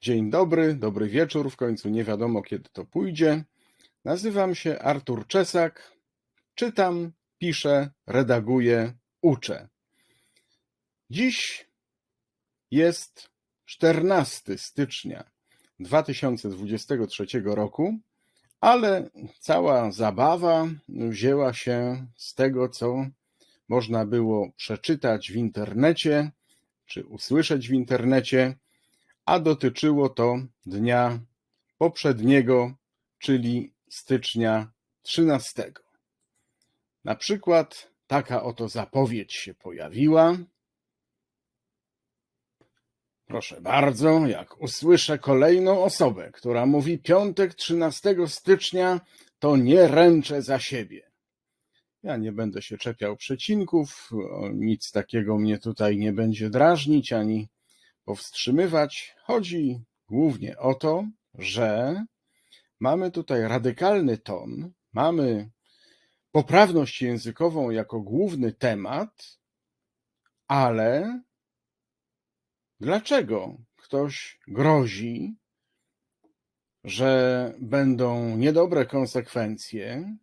Dzień dobry, dobry wieczór, w końcu nie wiadomo kiedy to pójdzie. Nazywam się Artur Czesak. Czytam, piszę, redaguję, uczę. Dziś jest 14 stycznia 2023 roku, ale cała zabawa wzięła się z tego, co można było przeczytać w internecie czy usłyszeć w internecie, a dotyczyło to dnia poprzedniego, czyli stycznia 13. Na przykład taka oto zapowiedź się pojawiła. Proszę bardzo, jak usłyszę kolejną osobę, która mówi piątek 13 stycznia, to nie ręczę za siebie. Ja nie będę się czepiał przecinków, nic takiego mnie tutaj nie będzie drażnić ani powstrzymywać. Chodzi głównie o to, że mamy tutaj radykalny ton, mamy poprawność językową jako główny temat, ale dlaczego ktoś grozi, że będą niedobre konsekwencje,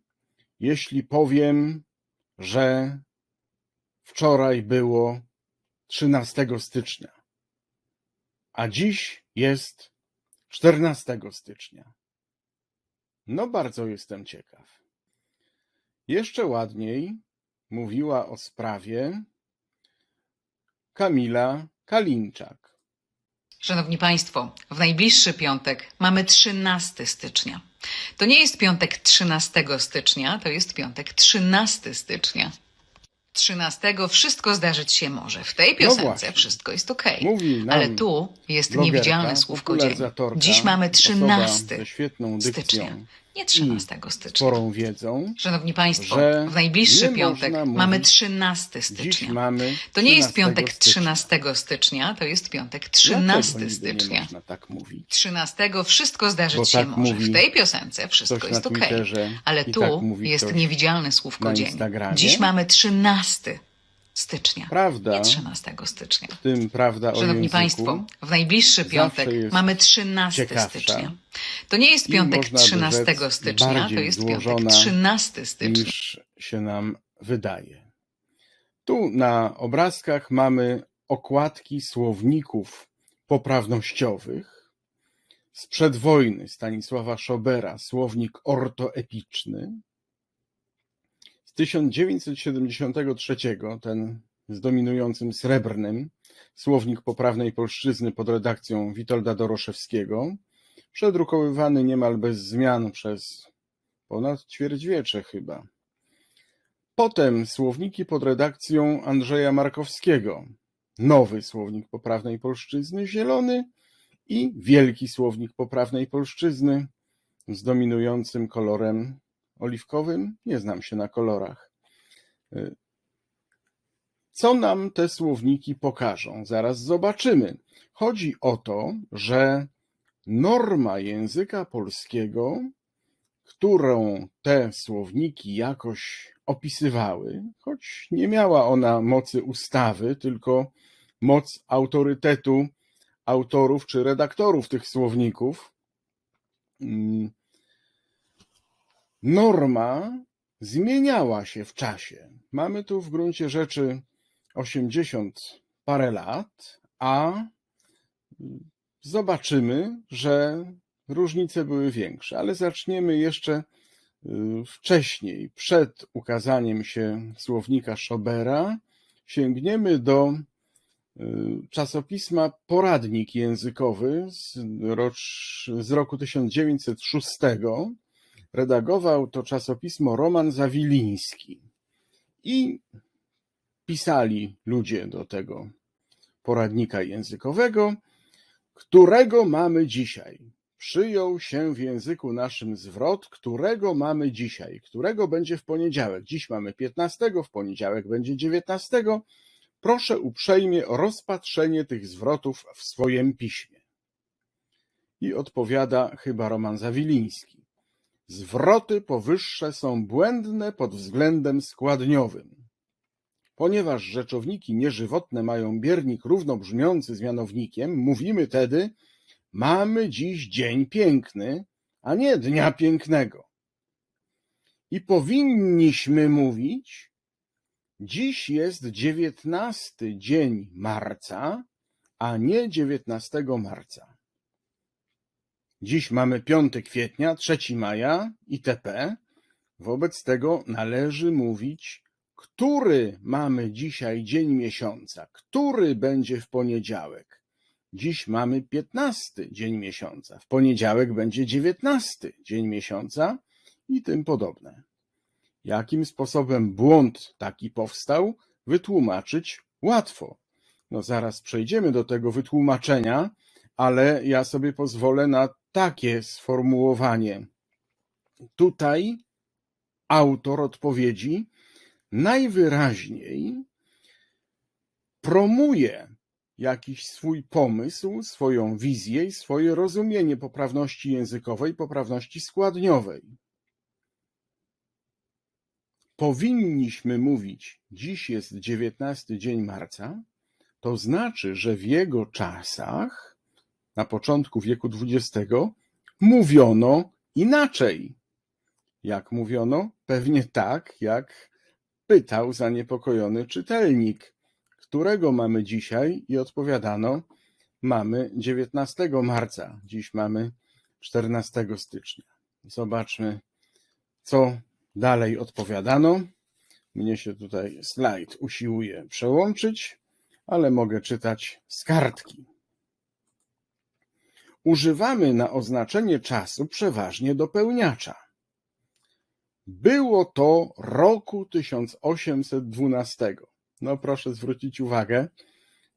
jeśli powiem, że wczoraj było 13 stycznia, a dziś jest 14 stycznia. No, bardzo jestem ciekaw. Jeszcze ładniej mówiła o sprawie Kamila Kalinczak. Szanowni Państwo, w najbliższy piątek mamy 13 stycznia. To nie jest piątek 13 stycznia, to jest piątek 13 stycznia. 13 wszystko zdarzyć się może. W tej piosence No wszystko jest ok. Ale tu jest blogerka, niewidzialne słówko dzień. Dziś mamy osoba 13 ze świetną stycznia, nie 13 stycznia. sporą wiedzą. Szanowni Państwo, w najbliższy piątek mamy 13 Dziś stycznia. mamy To nie jest 13 piątek stycznia. 13 stycznia, to jest piątek Dlaczego 13 niby Nie stycznia. można tak mówić. 13 wszystko zdarzyć Bo się tak może. W tej piosence wszystko jest ok. Ale tu tak jest niewidzialne słówko dzień. Dziś mamy 13 stycznia. Prawda, Nie 13 stycznia. w tym prawda o Szanowni. Państwo, w najbliższy piątek mamy 13 ciekawsza stycznia. To nie jest piątek można by 13 rzec stycznia, to jest piątek złożona 13 stycznia. niż się nam wydaje. Tu na obrazkach mamy okładki słowników poprawnościowych. Sprzed wojny Stanisława Szobera, słownik ortoepiczny. Z 1973, ten z dominującym srebrnym, słownik poprawnej polszczyzny pod redakcją Witolda Doroszewskiego, przedrukowywany niemal bez zmian przez ponad ćwierćwiecze chyba. Potem słowniki pod redakcją Andrzeja Markowskiego, nowy słownik poprawnej polszczyzny, zielony i wielki słownik poprawnej polszczyzny z dominującym kolorem oliwkowym. Nie znam się na kolorach. Y, Co nam te słowniki pokażą? Zaraz zobaczymy. Chodzi o to, że norma języka polskiego którą te słowniki jakoś opisywały, choć nie miała ona mocy ustawy, tylko moc autorytetu autorów czy redaktorów tych słowników, mm, norma zmieniała się w czasie. Mamy tu w gruncie rzeczy 80 parę lat, a zobaczymy, że różnice były większe, ale zaczniemy jeszcze y, wcześniej, przed ukazaniem się słownika Schobera, sięgniemy do y, czasopisma Poradnik Językowy z, rocz, z roku 1906. Redagował to czasopismo Roman Zawiliński. I pisali ludzie do tego poradnika językowego, którego mamy dzisiaj. Przyjął się w języku naszym zwrot, którego mamy dzisiaj, którego będzie w poniedziałek. Dziś mamy 15, w poniedziałek będzie 19. Proszę uprzejmie o rozpatrzenie tych zwrotów w swoim piśmie. I odpowiada chyba Roman Zawiliński. Zwroty powyższe są błędne pod względem składniowym. Ponieważ rzeczowniki nieżywotne mają biernik równobrzmiący z mianownikiem, mówimy tedy Mamy dziś dzień piękny, a nie dnia pięknego. I powinniśmy mówić, dziś jest dziewiętnasty dzień marca, a nie 19 marca. Dziś mamy 5 kwietnia, 3 maja itp. Wobec tego należy mówić, który mamy dzisiaj dzień miesiąca, który będzie w poniedziałek. Dziś mamy 15 dzień miesiąca, w poniedziałek będzie 19 dzień miesiąca i tym podobne. Jakim sposobem błąd taki powstał, wytłumaczyć łatwo. No zaraz przejdziemy do tego wytłumaczenia, ale ja sobie pozwolę na takie sformułowanie. Tutaj autor odpowiedzi najwyraźniej promuje jakiś swój pomysł, swoją wizję i swoje rozumienie poprawności językowej, poprawności składniowej. Powinniśmy mówić, dziś jest 19 dzień marca, to znaczy, że w jego czasach, na początku wieku XX, mówiono inaczej. Jak mówiono? Pewnie tak, jak pytał zaniepokojony czytelnik, którego mamy dzisiaj i odpowiadano, mamy 19 marca, dziś mamy 14 stycznia. Zobaczmy, co dalej odpowiadano. Mnie się tutaj slajd usiłuje przełączyć, ale mogę czytać z kartki. Używamy na oznaczenie czasu przeważnie dopełniacza. Było to roku 1812. No proszę zwrócić uwagę,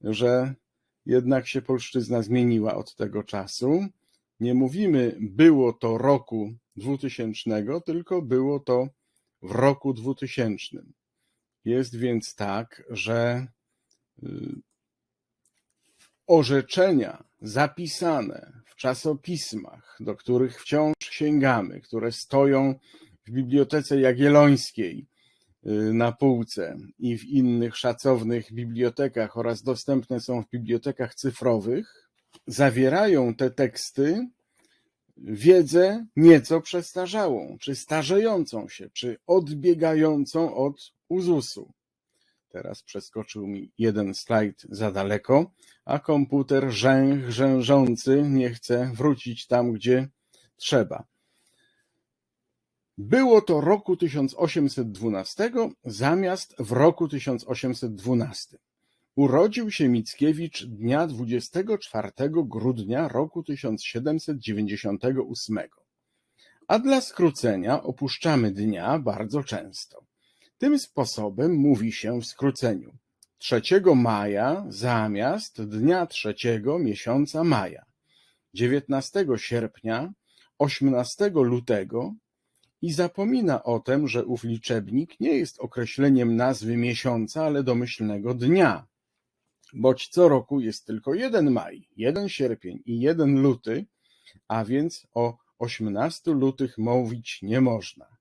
że jednak się polszczyzna zmieniła od tego czasu. Nie mówimy było to roku 2000, tylko było to w roku 2000. Jest więc tak, że y, orzeczenia zapisane w czasopismach, do których wciąż sięgamy, które stoją w Bibliotece Jagiellońskiej y, na półce i w innych szacownych bibliotekach oraz dostępne są w bibliotekach cyfrowych, zawierają te teksty wiedzę nieco przestarzałą, czy starzejącą się, czy odbiegającą od uzusu. Teraz przeskoczył mi jeden slajd za daleko, a komputer rzęch rzężący nie chce wrócić tam, gdzie trzeba. Było to roku 1812 zamiast w roku 1812. Urodził się Mickiewicz dnia 24 grudnia roku 1798. A dla skrócenia opuszczamy dnia bardzo często. Tym sposobem mówi się w skróceniu 3 maja zamiast dnia trzeciego miesiąca maja, 19 sierpnia, 18 lutego i zapomina o tym, że ów liczebnik nie jest określeniem nazwy miesiąca, ale domyślnego dnia. Boć co roku jest tylko jeden maj, jeden sierpień i jeden luty, a więc o 18 lutych mówić nie można.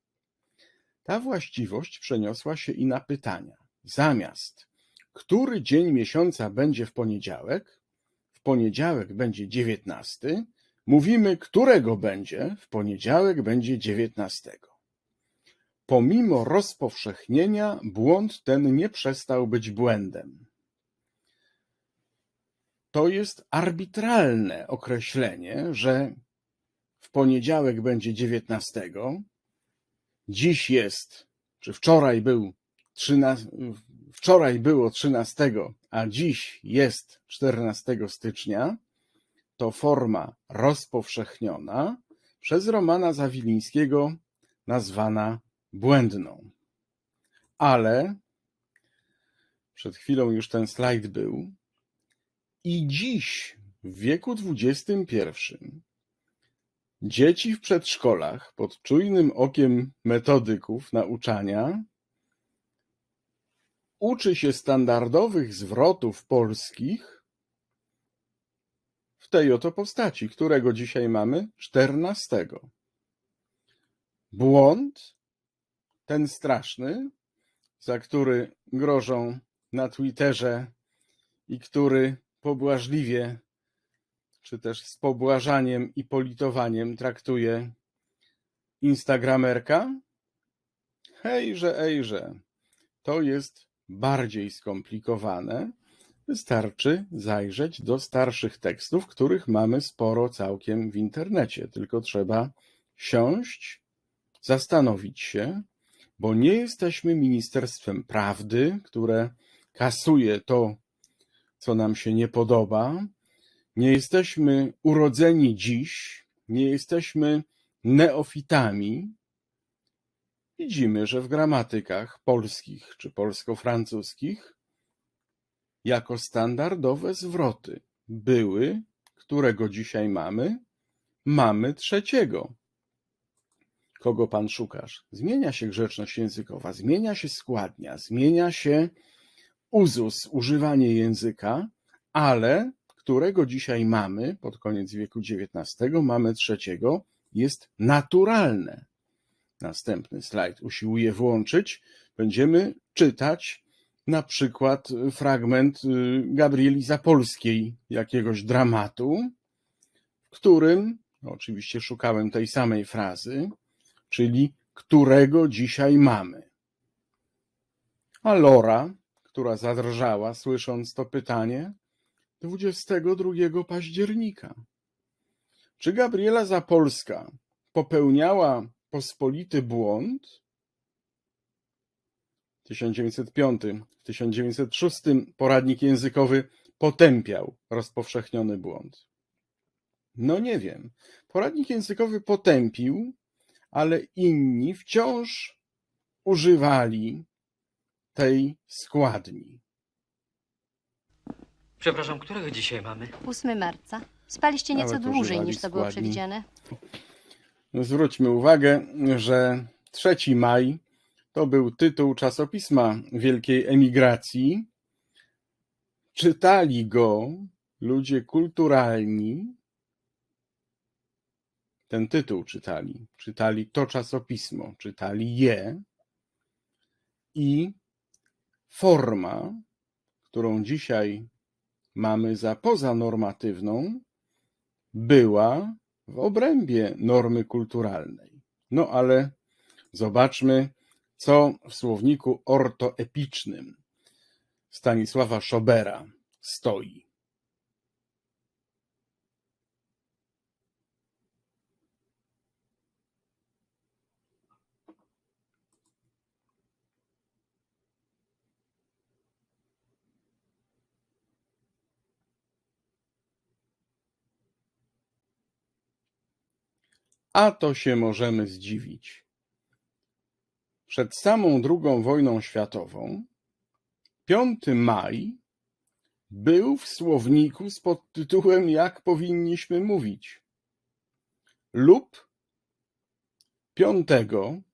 Ta właściwość przeniosła się i na pytania. Zamiast który dzień miesiąca będzie w poniedziałek, w poniedziałek będzie 19, mówimy, którego będzie, w poniedziałek będzie 19. Pomimo rozpowszechnienia, błąd ten nie przestał być błędem. To jest arbitralne określenie, że w poniedziałek będzie 19, dziś jest, czy wczoraj był 13, wczoraj było 13, a dziś jest 14 stycznia, to forma rozpowszechniona przez Romana Zawilińskiego nazwana błędną. Ale przed chwilą już ten slajd był i dziś w wieku XXI Dzieci w przedszkolach pod czujnym okiem metodyków nauczania uczy się standardowych zwrotów polskich w tej oto postaci, którego dzisiaj mamy 14. Błąd, ten straszny, za który grożą na Twitterze i który pobłażliwie czy też z pobłażaniem i politowaniem traktuje Instagramerka? Hejże, ejże, to jest bardziej skomplikowane. Wystarczy zajrzeć do starszych tekstów, których mamy sporo całkiem w internecie. Tylko trzeba siąść, zastanowić się, bo nie jesteśmy Ministerstwem Prawdy, które kasuje to, co nam się nie podoba. Nie jesteśmy urodzeni dziś, nie jesteśmy neofitami. Widzimy, że w gramatykach polskich czy polsko-francuskich jako standardowe zwroty były, którego dzisiaj mamy, mamy trzeciego. Kogo pan szukasz? Zmienia się grzeczność językowa, zmienia się składnia, zmienia się uzus, używanie języka, ale którego dzisiaj mamy, pod koniec wieku XIX, mamy trzeciego, jest naturalne. Następny slajd usiłuję włączyć. Będziemy czytać na przykład fragment y, Gabrieli Zapolskiej, jakiegoś dramatu, w którym, no oczywiście szukałem tej samej frazy, czyli którego dzisiaj mamy. A Lora, która zadrżała, słysząc to pytanie, 22 października. Czy Gabriela Zapolska popełniała pospolity błąd? W 1905, w 1906 poradnik językowy potępiał rozpowszechniony błąd. No nie wiem. Poradnik językowy potępił, ale inni wciąż używali tej składni. Przepraszam, którego dzisiaj mamy? 8 marca. Spaliście nieco Nawet dłużej niż to było składni. przewidziane. No, Zwróćmy uwagę, że 3 maj to był tytuł czasopisma Wielkiej Emigracji. Czytali go ludzie kulturalni. Ten tytuł czytali. Czytali to czasopismo, czytali je. I forma, którą dzisiaj mamy za pozanormatywną, była w obrębie normy kulturalnej. No ale zobaczmy, co w słowniku ortoepicznym Stanisława Szobera stoi. A to się możemy zdziwić. Przed samą II wojną światową 5 maj był w słowniku z podtytułem Jak powinniśmy mówić lub 5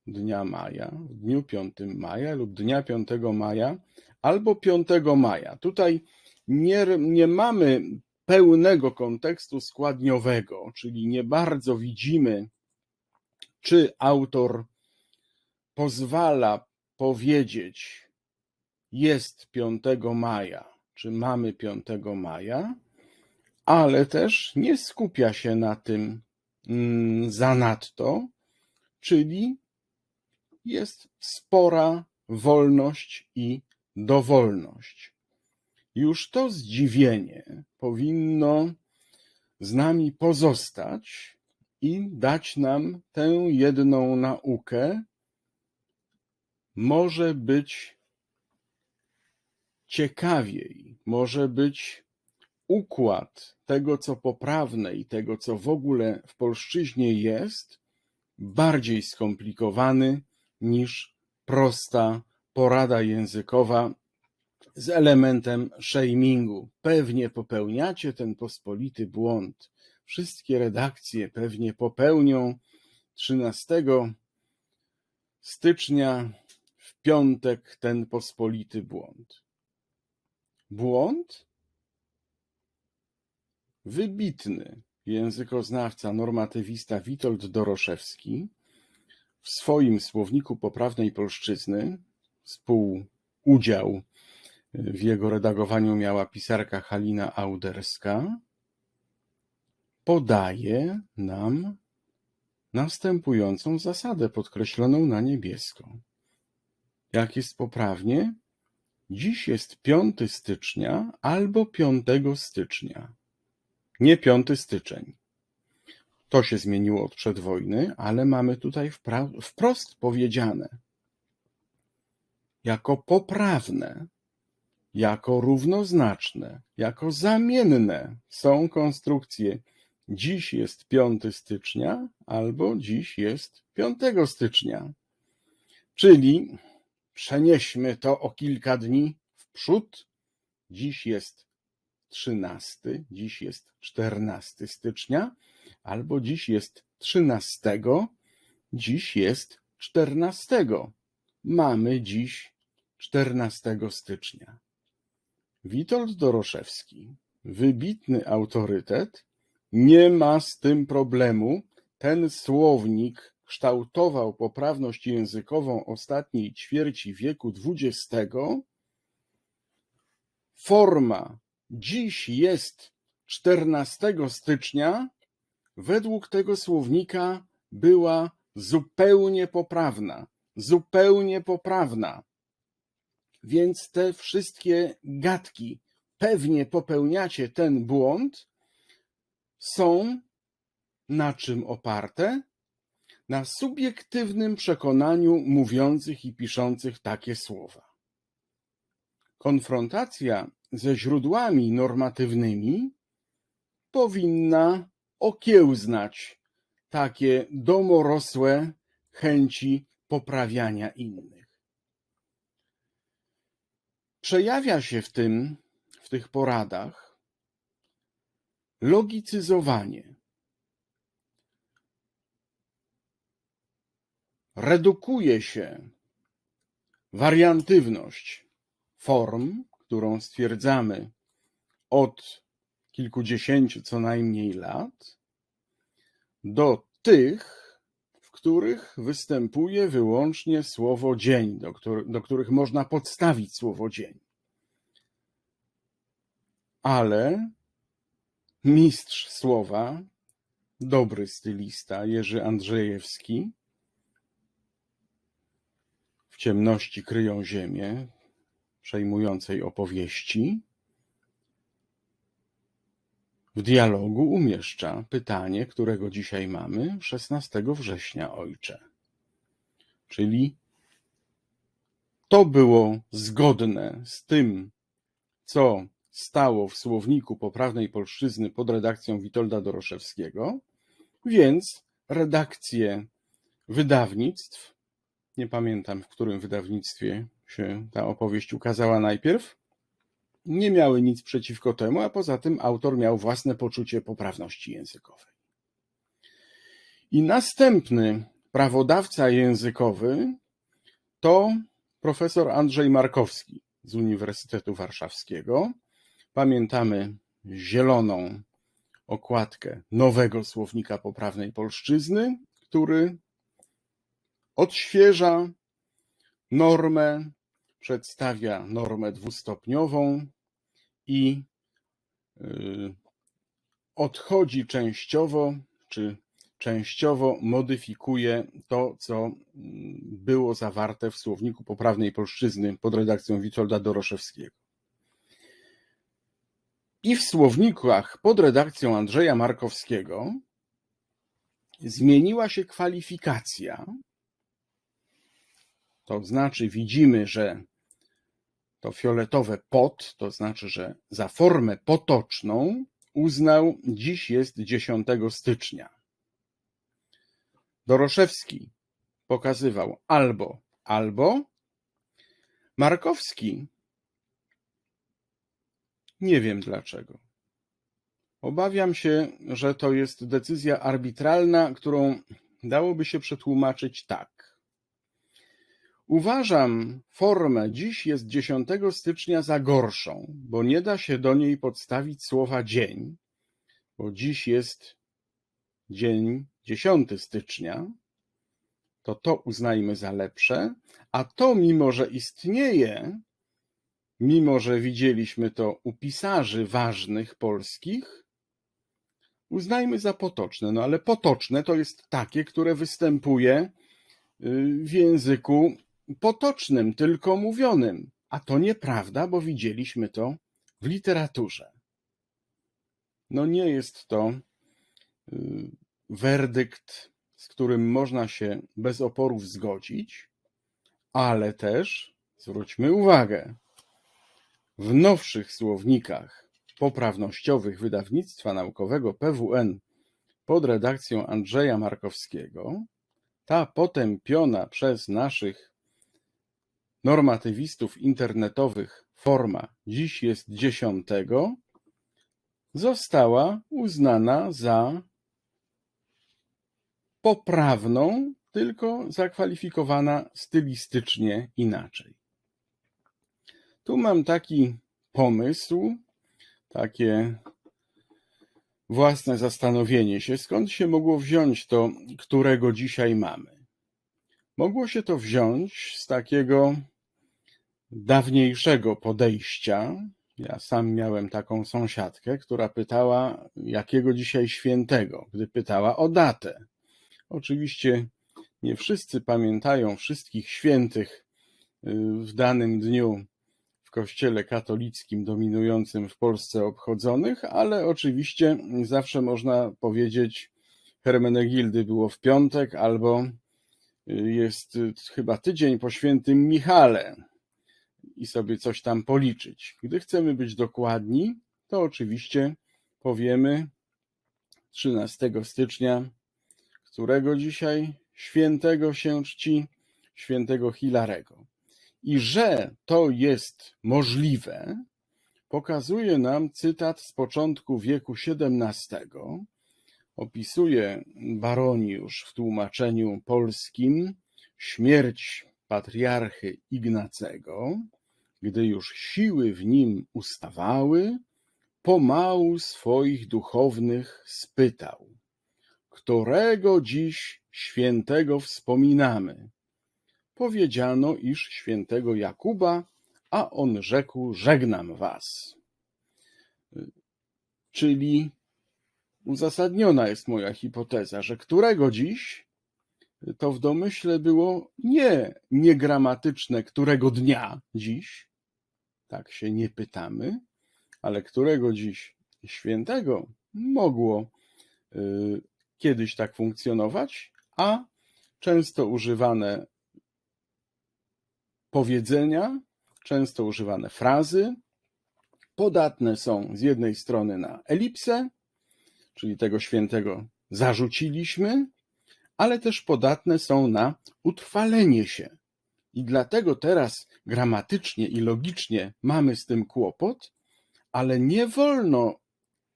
dnia maja, w dniu 5 maja lub dnia 5 maja albo 5 maja. Tutaj nie, nie mamy pełnego kontekstu składniowego, czyli nie bardzo widzimy, czy autor pozwala powiedzieć, jest 5 maja, czy mamy 5 maja, ale też nie skupia się na tym mm, zanadto, czyli jest spora wolność i dowolność. Już to zdziwienie powinno z nami pozostać i dać nam tę jedną naukę. Może być ciekawiej, może być układ tego, co poprawne i tego, co w ogóle w polszczyźnie jest, bardziej skomplikowany niż prosta porada językowa z elementem shamingu. Pewnie popełniacie ten pospolity błąd. Wszystkie redakcje pewnie popełnią 13 stycznia w piątek ten pospolity błąd. Błąd? Wybitny językoznawca, normatywista Witold Doroszewski w swoim słowniku poprawnej polszczyzny współudział w jego redagowaniu miała pisarka Halina Auderska. Podaje nam następującą zasadę podkreśloną na niebiesko. Jak jest poprawnie? Dziś jest 5 stycznia albo 5 stycznia. Nie 5 styczeń. To się zmieniło od przedwojny, ale mamy tutaj wprost powiedziane jako poprawne, jako równoznaczne, jako zamienne są konstrukcje dziś jest 5 stycznia albo dziś jest 5 stycznia. Czyli przenieśmy to o kilka dni w przód. Dziś jest 13, dziś jest 14 stycznia, albo dziś jest 13, dziś jest 14. Mamy dziś 14 stycznia. Witold Doroszewski, wybitny autorytet, nie ma z tym problemu. Ten słownik kształtował poprawność językową ostatniej ćwierci wieku XX. Forma dziś jest 14 stycznia, według tego słownika była zupełnie poprawna. Zupełnie poprawna. Więc te wszystkie gadki, pewnie popełniacie ten błąd, są na czym oparte? Na subiektywnym przekonaniu mówiących i piszących takie słowa. Konfrontacja ze źródłami normatywnymi powinna okiełznać takie domorosłe chęci poprawiania innych. Przejawia się w tym, w tych poradach, logicyzowanie. Redukuje się wariantywność form, którą stwierdzamy od kilkudziesięciu co najmniej lat, do tych, w których występuje wyłącznie słowo dzień, do, któr- do których można podstawić słowo dzień. Ale mistrz słowa, dobry stylista Jerzy Andrzejewski, w ciemności kryją ziemię, przejmującej opowieści, w dialogu umieszcza pytanie, którego dzisiaj mamy, 16 września, ojcze. Czyli to było zgodne z tym, co stało w słowniku poprawnej polszczyzny pod redakcją Witolda Doroszewskiego, więc redakcje wydawnictw, nie pamiętam w którym wydawnictwie się ta opowieść ukazała najpierw, nie miały nic przeciwko temu, a poza tym autor miał własne poczucie poprawności językowej. I następny prawodawca językowy to profesor Andrzej Markowski z Uniwersytetu Warszawskiego. Pamiętamy zieloną okładkę nowego słownika poprawnej polszczyzny, który odświeża normę, przedstawia normę dwustopniową i y, odchodzi częściowo, czy częściowo modyfikuje to, co mm, było zawarte w słowniku poprawnej polszczyzny pod redakcją Witolda Doroszewskiego. I w słownikach pod redakcją Andrzeja Markowskiego zmieniła się kwalifikacja. To znaczy, widzimy, że to fioletowe pot, to znaczy, że za formę potoczną uznał dziś jest 10 stycznia. Doroszewski pokazywał albo, albo. Markowski nie wiem dlaczego. Obawiam się, że to jest decyzja arbitralna, którą dałoby się przetłumaczyć tak. Uważam formę dziś jest 10 stycznia za gorszą, bo nie da się do niej podstawić słowa dzień, bo dziś jest dzień 10 stycznia, to to uznajmy za lepsze, a to mimo, że istnieje, mimo że widzieliśmy to u pisarzy ważnych polskich, uznajmy za potoczne. No ale potoczne to jest takie, które występuje y, w języku potocznym, tylko mówionym. A to nieprawda, bo widzieliśmy to w literaturze. No nie jest to y, werdykt, z którym można się bez oporów zgodzić, ale też zwróćmy uwagę, w nowszych słownikach poprawnościowych wydawnictwa naukowego PWN pod redakcją Andrzeja Markowskiego, ta potępiona przez naszych normatywistów internetowych forma dziś jest dziesiątego, została uznana za poprawną, tylko zakwalifikowana stylistycznie inaczej. Tu mam taki pomysł, takie własne zastanowienie się, skąd się mogło wziąć to, którego dzisiaj mamy. Mogło się to wziąć z takiego dawniejszego podejścia. Ja sam miałem taką sąsiadkę, która pytała, jakiego dzisiaj świętego, gdy pytała o datę. Oczywiście nie wszyscy pamiętają wszystkich świętych y, w danym dniu kościele katolickim dominującym w Polsce obchodzonych, ale oczywiście zawsze można powiedzieć Hermenegildy było w piątek albo y, jest y, chyba tydzień po świętym Michale i sobie coś tam policzyć. Gdy chcemy być dokładni, to oczywiście powiemy 13 stycznia którego dzisiaj świętego się czci, świętego Hilarego. I że to jest możliwe, pokazuje nam cytat z początku wieku XVII. Opisuje Baroniusz w tłumaczeniu polskim śmierć patriarchy Ignacego, gdy już siły w nim ustawały, pomału swoich duchownych spytał – którego dziś świętego wspominamy? Powiedziano, iż świętego Jakuba, a on rzekł, żegnam was. Czyli uzasadniona jest moja hipoteza, że którego dziś to w domyśle było nie niegramatyczne, którego dnia dziś, tak się nie pytamy, ale którego dziś świętego mogło y, kiedyś tak funkcjonować, a często używane powiedzenia, często używane frazy podatne są z jednej strony na elipsę, czyli tego świętego zarzuciliśmy, ale też podatne są na utrwalenie się. I dlatego teraz gramatycznie i logicznie mamy z tym kłopot, ale nie wolno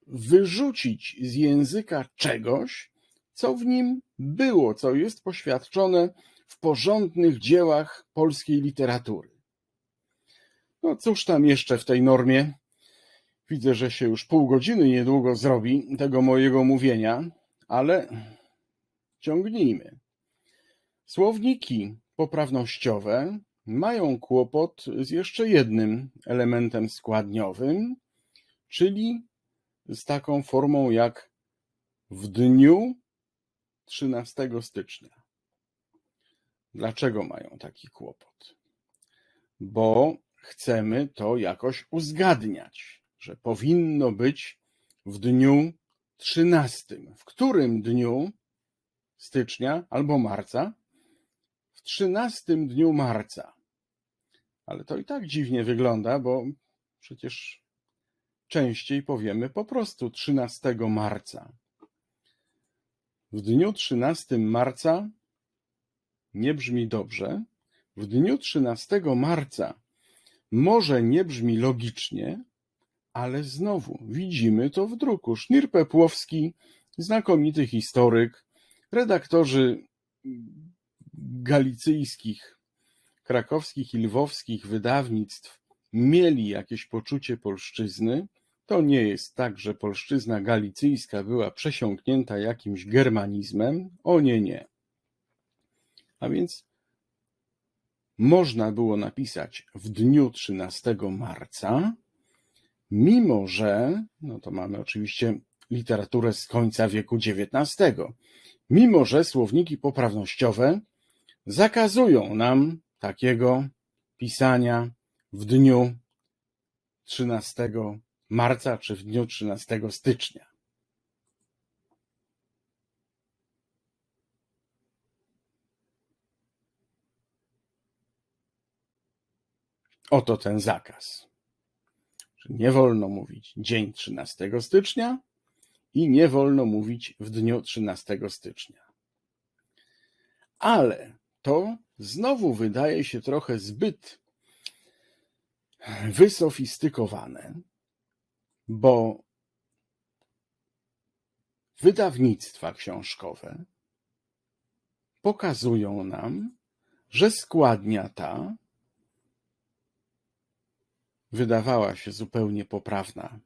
wyrzucić z języka czegoś, co w nim było, co jest poświadczone w porządnych dziełach polskiej literatury. No cóż tam jeszcze w tej normie? Widzę, że się już pół godziny niedługo zrobi tego mojego mówienia, ale ciągnijmy. Słowniki poprawnościowe mają kłopot z jeszcze jednym elementem składniowym, czyli z taką formą jak w dniu 13 stycznia. Dlaczego mają taki kłopot? Bo chcemy to jakoś uzgadniać, że powinno być w dniu 13. W którym dniu stycznia albo marca? W 13 dniu marca. Ale to i tak dziwnie wygląda, bo przecież częściej powiemy po prostu 13 marca. W dniu 13 marca nie brzmi dobrze. W dniu 13 marca może nie brzmi logicznie, ale znowu widzimy to w druku. Sznir Pepłowski, znakomity historyk, redaktorzy galicyjskich, krakowskich i lwowskich wydawnictw mieli jakieś poczucie polszczyzny, to nie jest tak, że polszczyzna galicyjska była przesiąknięta jakimś germanizmem. O nie, nie. A więc można było napisać w dniu 13 marca, mimo że, no to mamy oczywiście literaturę z końca wieku XIX, mimo że słowniki poprawnościowe zakazują nam takiego pisania w dniu 13 marca czy w dniu 13 stycznia. Oto ten zakaz. Nie wolno mówić dzień 13 stycznia i nie wolno mówić w dniu 13 stycznia. Ale to znowu wydaje się trochę zbyt wysofistykowane, bo wydawnictwa książkowe pokazują nam, że składnia ta wydawała się zupełnie poprawna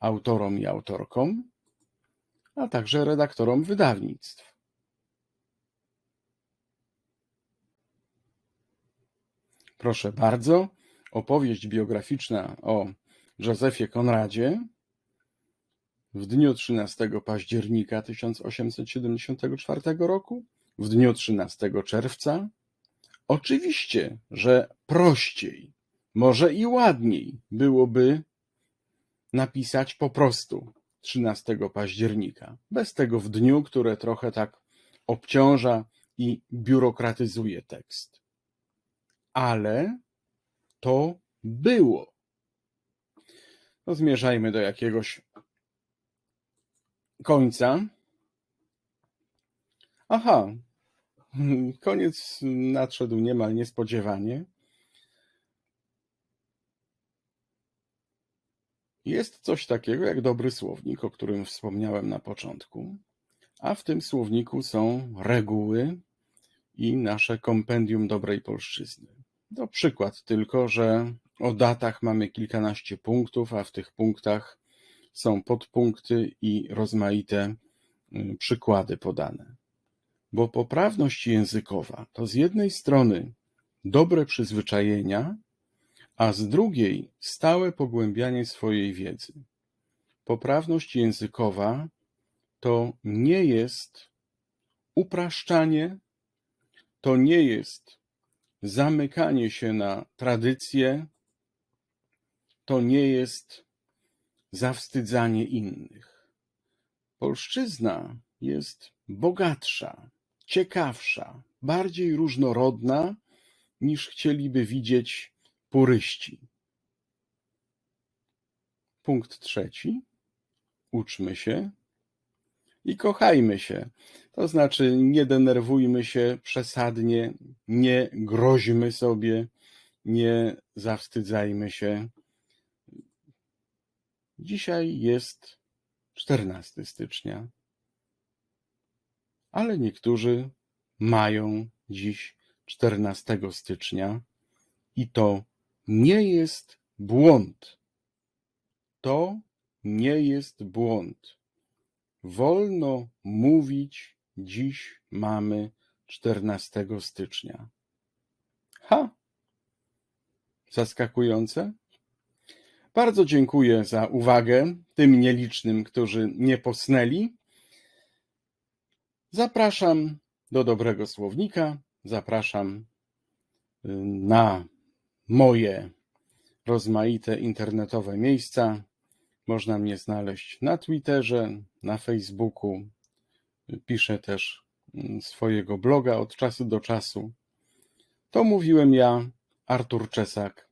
autorom i autorkom, a także redaktorom wydawnictw. Proszę bardzo, opowieść biograficzna o Józefie Konradzie w dniu 13 października 1874 roku, w dniu 13 czerwca. Oczywiście, że prościej, może i ładniej byłoby napisać po prostu 13 października, bez tego w dniu, które trochę tak obciąża i biurokratyzuje tekst. Ale to było. No zmierzajmy do jakiegoś końca. Aha, koniec nadszedł niemal niespodziewanie. Jest coś takiego jak dobry słownik, o którym wspomniałem na początku, a w tym słowniku są reguły i nasze kompendium dobrej polszczyzny. To przykład tylko, że o datach mamy kilkanaście punktów, a w tych punktach są podpunkty i rozmaite y, przykłady podane. Bo poprawność językowa to z jednej strony dobre przyzwyczajenia, a z drugiej stałe pogłębianie swojej wiedzy. Poprawność językowa to nie jest upraszczanie, to nie jest zamykanie się na tradycje, to nie jest zawstydzanie innych. Polszczyzna jest bogatsza, ciekawsza, bardziej różnorodna niż chcieliby widzieć puryści. Punkt trzeci. Uczmy się i kochajmy się. To znaczy, nie denerwujmy się przesadnie, nie groźmy sobie, nie zawstydzajmy się. Dzisiaj jest 14 stycznia, ale niektórzy mają dziś 14 stycznia i to nie jest błąd. To nie jest błąd. Wolno mówić, dziś mamy 14 stycznia. Ha! Zaskakujące? Bardzo dziękuję za uwagę tym nielicznym, którzy nie posnęli. Zapraszam do dobrego słownika, zapraszam y, na moje rozmaite internetowe miejsca. Można mnie znaleźć na Twitterze, na Facebooku. Piszę też mm, swojego bloga od czasu do czasu. To mówiłem ja, Artur Czesak.